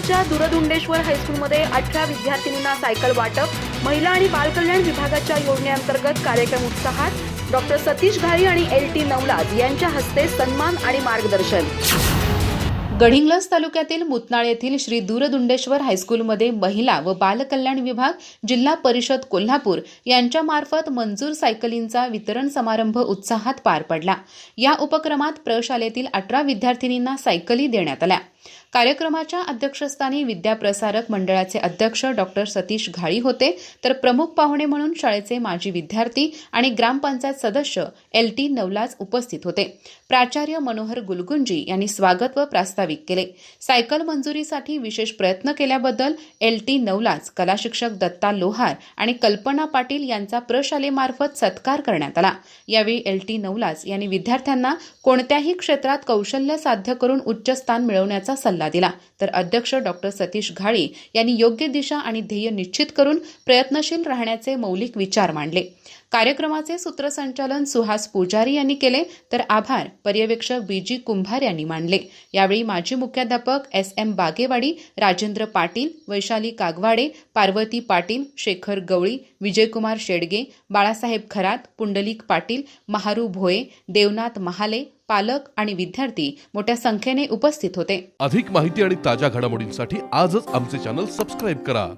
तालुक्याच्या दुरदुंडेश्वर हायस्कूलमध्ये अठरा विद्यार्थिनींना सायकल वाटप महिला आणि बालकल्याण विभागाच्या योजनेअंतर्गत कार्यक्रम उत्साहात डॉक्टर सतीश घाळी आणि एल टी नवलाज यांच्या हस्ते सन्मान आणि मार्गदर्शन. गडिंग्लज तालुक्यातील मुतनाळ येथील श्री दूरदुंडेश्वर हायस्कूलमध्ये महिला व बालकल्याण विभाग जिल्हा परिषद कोल्हापूर यांच्यामार्फत मंजूर सायकलींचा वितरण समारंभ उत्साहात पार पडला. या उपक्रमात प्रशालेतील अठरा विद्यार्थिनींना सायकली देण्यात आल्या. कार्यक्रमाच्या अध्यक्षस्थानी विद्याप्रसारक मंडळाचे अध्यक्ष डॉक्टर सतीश घाळी होते. तर प्रमुख पाहुणे म्हणून शाळेचे माजी विद्यार्थी आणि ग्रामपंचायत सदस्य एल टी नवलाज उपस्थित होते. प्राचार्य मनोहर गुलगुंजी यांनी स्वागत व प्रास्ताविक केले. सायकल मंजुरीसाठी विशेष प्रयत्न केल्याबद्दल एल टी नवलाज कला शिक्षक दत्ता लोहार आणि कल्पना पाटील यांचा प्रशालेमार्फत सत्कार करण्यात आला. यावेळी एल टी नवलाज यांनी विद्यार्थ्यांना कोणत्याही क्षेत्रात कौशल्य साध्य करून उच्च स्थान मिळवण्याचा सल्ला दिला. तर अध्यक्ष डॉक्टर सतीश घाळी यांनी योग्य दिशा आणि ध्येय निश्चित करून प्रयत्नशील राहण्याचे मौलिक विचार मांडले. कार्यक्रमाचे सूत्रसंचालन सुहास पुजारी यांनी केले तर आभार पर्यवेक्षक बीजी कुंभार यांनी मानले. यावेळी माजी मुख्याध्यापक एस एम बागेवाडी राजेंद्र पाटील वैशाली कागवाडे पार्वती पाटील शेखर गवळी विजयकुमार शेडगे बाळासाहेब खरात पुंडलिक पाटील महारू भोये देवनाथ महाले पालक आणि विद्यार्थी मोठ्या संख्येने उपस्थित होते. अधिक माहिती आणि ताज्या घडामोडींसाठी आजच आमचे चॅनल सबस्क्राईब करा.